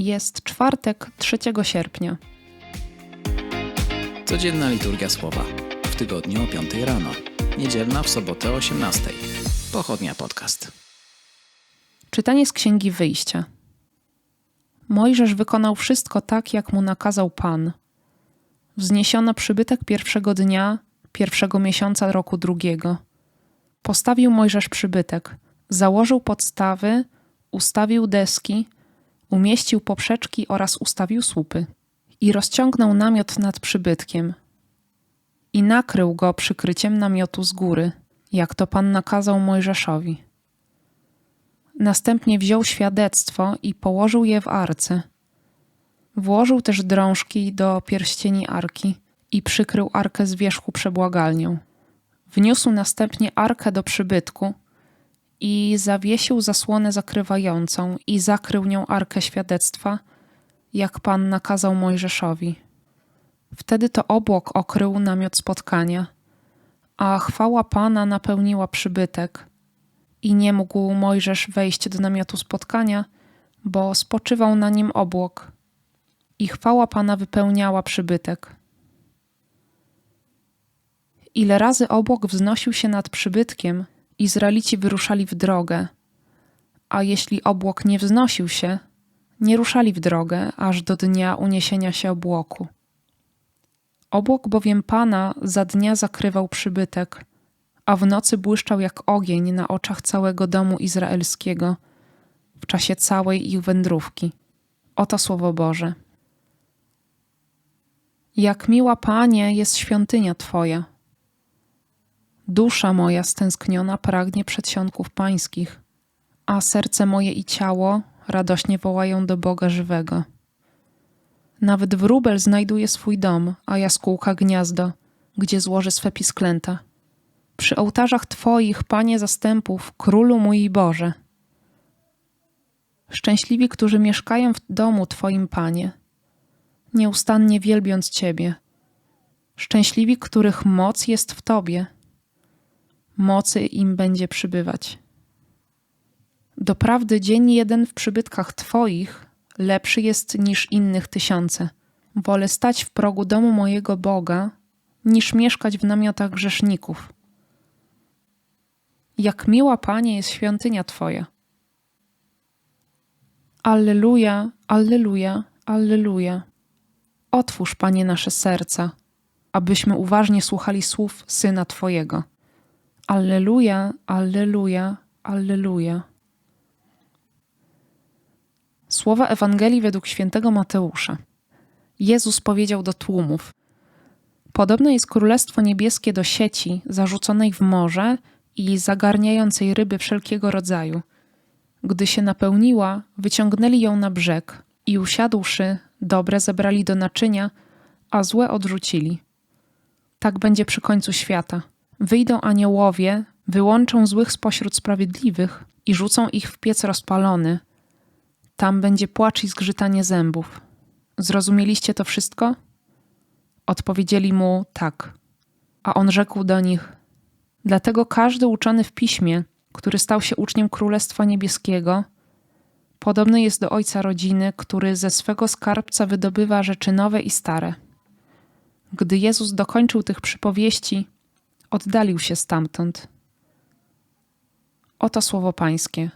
Jest czwartek 3 sierpnia. Codzienna liturgia słowa. W tygodniu o 5 rano. Niedzielna w sobotę o 18. Pochodnia podcast. Czytanie z Księgi Wyjścia. Mojżesz wykonał wszystko tak, jak mu nakazał Pan. Wzniesiono przybytek pierwszego dnia, pierwszego miesiąca roku drugiego. Postawił Mojżesz przybytek, założył podstawy, ustawił deski, umieścił poprzeczki oraz ustawił słupy. I rozciągnął namiot nad przybytkiem. I nakrył go przykryciem namiotu z góry, jak to Pan nakazał Mojżeszowi. Następnie wziął świadectwo i położył je w arce. Włożył też drążki do pierścieni arki i przykrył arkę z wierzchu przebłagalnią. Wniósł następnie arkę do przybytku i zawiesił zasłonę zakrywającą i zakrył nią arkę świadectwa, jak Pan nakazał Mojżeszowi. Wtedy to obłok okrył namiot spotkania, a chwała Pana napełniła przybytek i nie mógł Mojżesz wejść do namiotu spotkania, bo spoczywał na nim obłok i chwała Pana wypełniała przybytek. Ile razy obłok wznosił się nad przybytkiem, Izraelici wyruszali w drogę, a jeśli obłok nie wznosił się, nie ruszali w drogę aż do dnia uniesienia się obłoku. Obłok bowiem Pana za dnia zakrywał przybytek, a w nocy błyszczał jak ogień na oczach całego domu izraelskiego w czasie całej ich wędrówki. Oto słowo Boże. Jak miła Panie jest świątynia Twoja. Dusza moja stęskniona pragnie przedsionków pańskich, a serce moje i ciało radośnie wołają do Boga żywego. Nawet wróbel znajduje swój dom, a jaskółka gniazdo, gdzie złoży swe pisklęta. Przy ołtarzach Twoich, Panie zastępów, Królu mój i Boże. Szczęśliwi, którzy mieszkają w domu Twoim, Panie, nieustannie wielbiąc Ciebie. Szczęśliwi, których moc jest w Tobie. Mocy im będzie przybywać. Doprawdy dzień jeden w przybytkach Twoich lepszy jest niż innych tysiące. Wolę stać w progu domu mojego Boga, niż mieszkać w namiotach grzeszników. Jak miła, Panie, jest świątynia Twoja. Alleluja, alleluja, alleluja. Otwórz, Panie, nasze serca, abyśmy uważnie słuchali słów Syna Twojego. Alleluja, alleluja, alleluja. Słowa Ewangelii według świętego Mateusza. Jezus powiedział do tłumów: Podobne jest królestwo niebieskie do sieci zarzuconej w morze i zagarniającej ryby wszelkiego rodzaju. Gdy się napełniła, wyciągnęli ją na brzeg i usiadłszy, dobre zebrali do naczynia, a złe odrzucili. Tak będzie przy końcu świata. Wyjdą aniołowie, wyłączą złych spośród sprawiedliwych i rzucą ich w piec rozpalony. Tam będzie płacz i zgrzytanie zębów. Zrozumieliście to wszystko? Odpowiedzieli mu tak. A on rzekł do nich: Dlatego każdy uczony w piśmie, który stał się uczniem Królestwa Niebieskiego, podobny jest do ojca rodziny, który ze swego skarbca wydobywa rzeczy nowe i stare. Gdy Jezus dokończył tych przypowieści, oddalił się stamtąd. Oto słowo Pańskie.